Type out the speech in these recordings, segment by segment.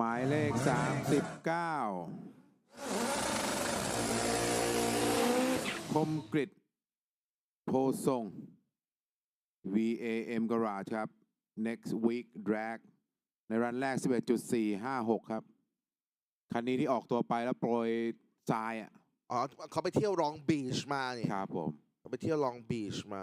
หมายเลข 39 คมกริดโพทรง VAM Garage ครับ next week drag ในรันแรก 11.456 ครับ คันนี้ที่ออกตัวไปแล้วโปรยทรายอะ อ๋อเขาไปเที่ยวลองบีชมาเนี่ยครับผม เขาไปเที่ยวลองบีชมา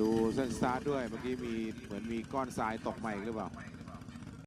ดูเส้นสตาร์ทด้วยเมื่อกี้มีเหมือนมีก้อนทรายตกใหม่หรือเปล่า